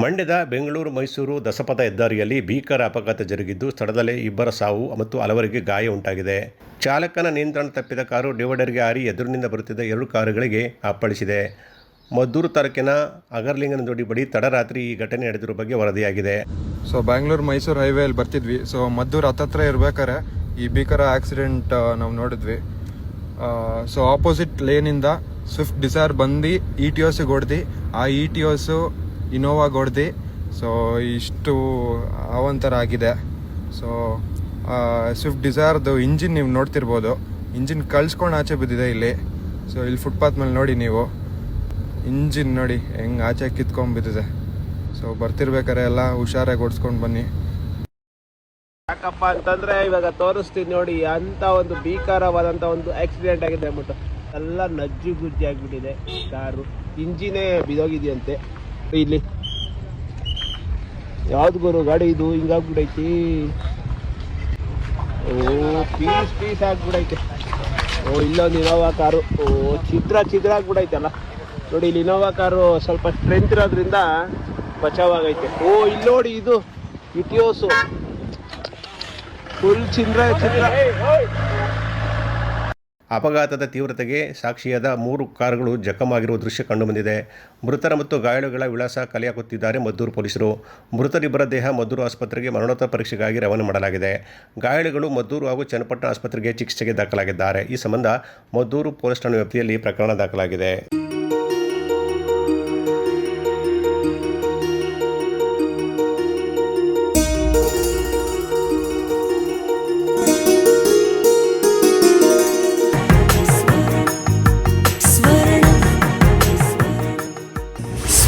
ಮಂಡ್ಯದ ಬೆಂಗಳೂರು, ಮೈಸೂರು ದಸಪಥ ಹೆದ್ದಾರಿಯಲ್ಲಿ ಭೀಕರ ಅಪಘಾತ ಜರುಗಿದ್ದು ಸ್ಥಳದಲ್ಲೇ ಇಬ್ಬರ ಸಾವು ಮತ್ತು ಹಲವರಿಗೆ ಗಾಯ ಉಂಟಾಗಿದೆ. ಚಾಲಕನ ನಿಯಂತ್ರಣ ತಪ್ಪಿದ ಕಾರು ಡಿವೈಡರ್ಗೆ ಹಾರಿ ಎದುರಿನಿಂದ ಬರುತ್ತಿದ್ದ ಎರಡು ಕಾರುಗಳಿಗೆ ಅಪ್ಪಳಿಸಿದೆ. ಮದ್ದೂರು ತಾಲೂಕಿನ ಅಗರ್ಲಿಂಗನದೊಡ್ಡಿ ಬಳಿ ತಡರಾತ್ರಿ ಈ ಘಟನೆ ನಡೆದಿರುವ ಬಗ್ಗೆ ವರದಿಯಾಗಿದೆ. ಸೊ ಬ್ಯಾಂಗ್ಳೂರು ಮೈಸೂರು ಹೈವೇಲಿ ಬರ್ತಿದ್ವಿ. ಸೊ ಮದ್ದೂರು ಹತ್ತತ್ರ ಇರ್ಬೇಕಾರೆ ಈ ಭೀಕರ ಆಕ್ಸಿಡೆಂಟ್ ನಾವು ನೋಡಿದ್ವಿ. ಸೊ ಆಪೋಸಿಟ್ ಲೇನಿಂದ ಸ್ವಿಫ್ಟ್ ಡಿಸೈರ್ ಬಂದು ಇ ಟಿ ಓಸಿಗೆ ಹೊಡೆದು, ಆ ಇ ಟಿ ಹೊಡೆದು ಹೊಡ್ದು ಸೊ ಇಷ್ಟು ಅವಂತರ ಆಗಿದೆ ಸೊ ಸ್ವಿಫ್ಟ್ ಡಿಸೈರ್ದು ಇಂಜಿನ್ ನೀವು ನೋಡ್ತಿರ್ಬೋದು. ಇಂಜಿನ್ ಕಳ್ಸ್ಕೊಂಡು ಆಚೆ ಬಿದ್ದಿದೆ ಇಲ್ಲಿ. ಸೊ ಇಲ್ಲಿ ಫುಟ್ಪಾತ್ ಮೇಲೆ ನೋಡಿ ನೀವು. ಇಂಜಿನ್ ನೋಡಿ ಹೆಂಗೆ ಆಚೆ ಕಿತ್ಕೊಂಡ್ಬಿದ್ದಿದೆ ಸೊ ಬರ್ತಿರ್ಬೇಕಾರೆ ಎಲ್ಲ ಹುಷಾರಾಗಿ ಓಡಿಸ್ಕೊಂಡು ಬನ್ನಿ. ಯಾಕಪ್ಪ ಅಂತಂದ್ರೆ ಇವಾಗ ತೋರಿಸ್ತೀನಿ ನೋಡಿ, ಅಂತ ಒಂದು ಭೀಕರವಾದಂತ ಒಂದು ಆಕ್ಸಿಡೆಂಟ್ ಆಗಿದೆ ಅಂದ್ಬಿಟ್ಟು. ಎಲ್ಲ ನಜ್ಜು ಗುಜ್ಜಿ ಆಗ್ಬಿಟ್ಟಿದೆ. ಕಾರು. ಇಂಜಿನೇ ಬಿದೋಗಿದೆಯಂತೆ. ಇಲ್ಲಿ ಯಾವ್ದು ಗುರು, ಗಾಡಿ ಇದು ಹಿಂಗಾಗ್ಬಿಡೈತಿ ಓ, ಪೀಸ್ ಪೀಸ್ ಆಗ್ಬಿಡೈತೆ ಓ ಇಲ್ಲೊಂದು ಇನೋವಾ ಕಾರು. ಓ ಚಿತ್ರ ಚಿತ್ರ ಆಗ್ಬಿಡೈತಲ್ಲ ನೋಡಿ ಇಲ್ಲಿ ಇನೋವಾ ಕಾರು ಸ್ವಲ್ಪ ಸ್ಟ್ರೆಂತ್ ಇರೋದ್ರಿಂದ ಬಚಾವಾಗೈತೆ. ಓ ಇಲ್ಲಿ ನೋಡಿ ಇದು ಇಟಿಯೋಸು ಫುಲ್ ಚಿಂದ್ರ ಚಿತ್ರ ಅಪಘಾತದ ತೀವ್ರತೆಗೆ ಸಾಕ್ಷಿಯಾದ ಮೂರು ಕಾರುಗಳು ಜಖಮಾಗಿರುವ ದೃಶ್ಯ ಕಂಡುಬಂದಿದೆ. ಮೃತರ ಮತ್ತು ಗಾಯಾಳುಗಳ ವಿಳಾಸ ಕಲಿಯಾಕುತ್ತಿದ್ದಾರೆ ಮದ್ದೂರು ಪೊಲೀಸರು. ಮೃತರಿಬ್ಬರ ದೇಹ ಮದ್ದೂರು ಆಸ್ಪತ್ರೆಗೆ ಮರಣೋತ್ತರ ಪರೀಕ್ಷೆಗಾಗಿ ರವಾನೆ ಮಾಡಲಾಗಿದೆ. ಗಾಯಾಳುಗಳು ಮದ್ದೂರು ಹಾಗೂ ಚನ್ನಪಟ್ಟಣ ಆಸ್ಪತ್ರೆಗೆ ಚಿಕಿತ್ಸೆಗೆ ದಾಖಲಾಗಿದ್ದಾರೆ. ಈ ಸಂಬಂಧ ಮದ್ದೂರು ಪೊಲೀಸ್ ಠಾಣೆ ವ್ಯಾಪ್ತಿಯಲ್ಲಿ ಪ್ರಕರಣ ದಾಖಲಾಗಿದೆ.